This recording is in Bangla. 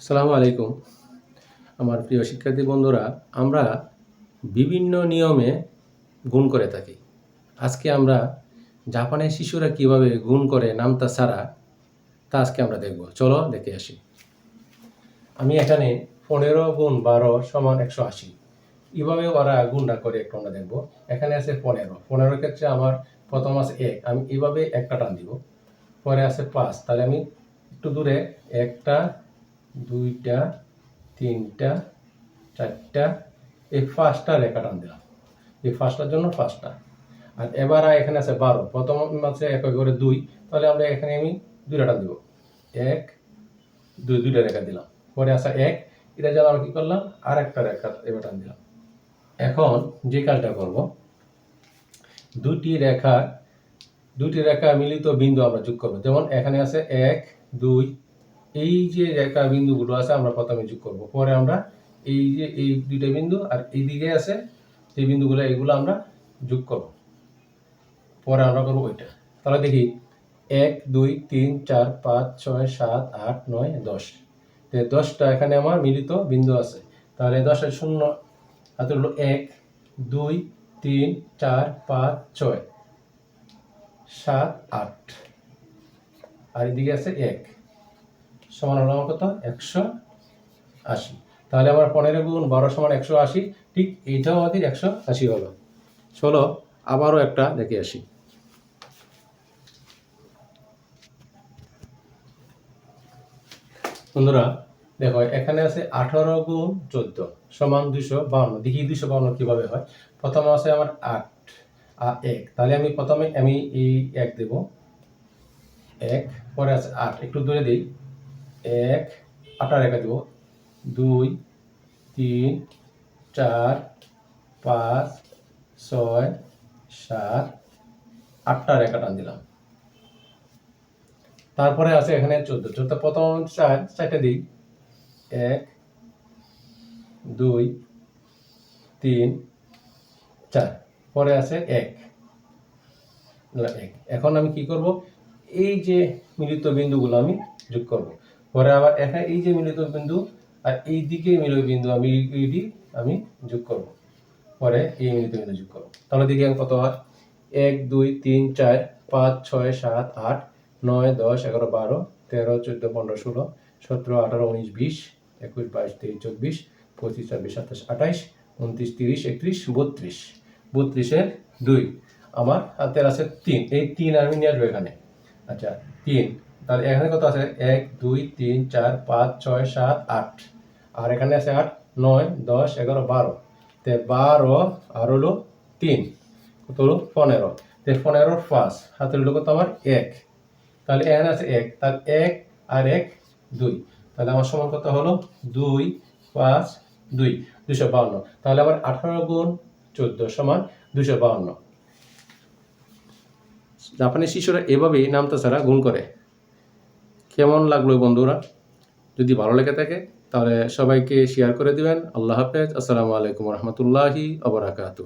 আসসালামু আলাইকুম। আমার প্রিয় শিক্ষার্থী বন্ধুরা, আমরা বিভিন্ন নিয়মে গুণ করে থাকি। আজকে আমরা জাপানের শিশুরা কীভাবে গুণ করে নামতা ছাড়া, তা আজকে আমরা দেখব। চলো দেখে আসি। আমি এখানে পনেরো গুণ বারো সমান একশো আশি। এভাবে ওরা গুণটা করে একটু আমরা দেখব। এখানে আছে পনেরো। পনেরোর ক্ষেত্রে আমার প্রথম আছে এক। আমি এভাবে একটা টান দিব। পরে আছে পাঁচ। তাহলে আমি একটু দূরে একটা দুইটা, তিনটা, চারটা, এই ফার্স্টটা রেখা টান দিলাম। এই ফার্স্টটার জন্য ফার্স্টটা আর এবার এখানে আছে বারো। প্রথম আছে এক করে দুই। তাহলে আমরা এখানে আমি দুইটা টান দিব। এক, দুই, দুইটা রেখা দিলাম। পরে আসা এক। এটা যেন আমরা কী করলাম? আর একটা রেখা এবার টান দিলাম। এখন যে কাজটা করব, দুটি রেখা দুটি রেখা মিলিত বিন্দু আমরা যোগ করব। যেমন এখানে আছে এক, দুই এই যে রেখা বিন্দুগুলো আছে, আমরা প্রথমে যোগ করব। পরে আমরা এই যে এই দুইটা বিন্দু আর এই দিকে আছে, যে বিন্দুগুলো, এগুলো আমরা যোগ করব। পরে আমরা করব ওইটা। তাহলে দেখি, এক, দুই, তিন, চার, পাঁচ, ছয়, সাত, আট, নয়, দশ। দশটা এখানে আমার মিলিত বিন্দু আছে। তাহলে দশের শূন্য হাতে হলো এক, দুই, তিন, চার, পাঁচ, ছয়, সাত, আট। আর এদিকে আছে এক। সমান হলো আমার কত? একশো আশি। তাহলে আমার পনেরো গুণ বারো সমান একশো আশি, ঠিক এইটাও আমাদের একশো আশি হলো। চলো আবারও একটা দেখে আসি। বন্ধুরা, দেখো, এখানে আছে আঠারো গুণ চোদ্দ সমান দুইশো বাউন্ন। দেখি দুইশো বাউন্ন কীভাবে হয়। প্রথমে আছে আমার আট আর এক। তাহলে আমি প্রথমে আমি এই এক দেব। এক, পরে আছে আট। একটু দূরে দিই। এক আটটা রেখা দেব। দুই, তিন, চার, পাঁচ, ছয়, সাত, আটটা রেখা টান দিলাম। তারপরে আছে এখানে চোদ্দ। চোদ্দ প্রথম চার, চারটে দিই। এক, দুই, তিন, চার। পরে আছে এক। এক। এখন আমি কি করব? এই যে মিলিত বিন্দুগুলো আমি যোগ করব। পরে আবার এখানে এই যে মিলিত বিন্দু আর এই দিকে মিলিত বিন্দু আমি এইটি আমি যোগ করব। পরে এই মিলিত বিন্দু যোগ করব। তাহলে দেখি কত হয় এক, দুই, তিন, চার, পাঁচ, ছয়, সাত, আট, নয়, দশ, এগারো, বারো, তেরো, চোদ্দ, পনেরো, ষোলো, সতেরো, আঠারো, উনিশ, বিশ, একুশ, বাইশ, তেইশ, চব্বিশ, পঁচিশ, ছাব্বিশ, সাতাশ, আঠাইশ, উনত্রিশ, তিরিশ, একত্রিশ, বত্রিশ। বত্রিশের দুই। আমার হাতের আছে তিন। এই তিন আমি নিয়ে আসব এখানে। আচ্ছা তিন। তাহলে এখানে কত আছে? এক, দুই, তিন, চার, পাঁচ, ছয়, সাত, আট। আর এখানে আছে আট, নয়, দশ, এগারো, বারো। তে বারো আর হলো তিন। কত হলো? পনেরো। তে পনেরোর পাঁচ হাতের হলো কত আমার? এক। তাহলে এখানে আছে এক। তার এক আর এক, দুই। তাহলে আমার সমান কত হলো? দুই, পাঁচ, দুই। দুশো বাউন্ন। তাহলে আমার আঠারো গুণ চোদ্দ সমান দুশো বাউন্ন। জাপানি শিশুরা এভাবেই নামতা ছাড়া গুণ করে। কেমন লাগল বন্ধুরা? যদি ভালো লেগে থাকে, তাহলে সবাইকে শেয়ার করে দিবেন। আল্লাহ হাফেজ। আসসালামু আলাইকুম রহমতুল্লাহি আবরাকাতু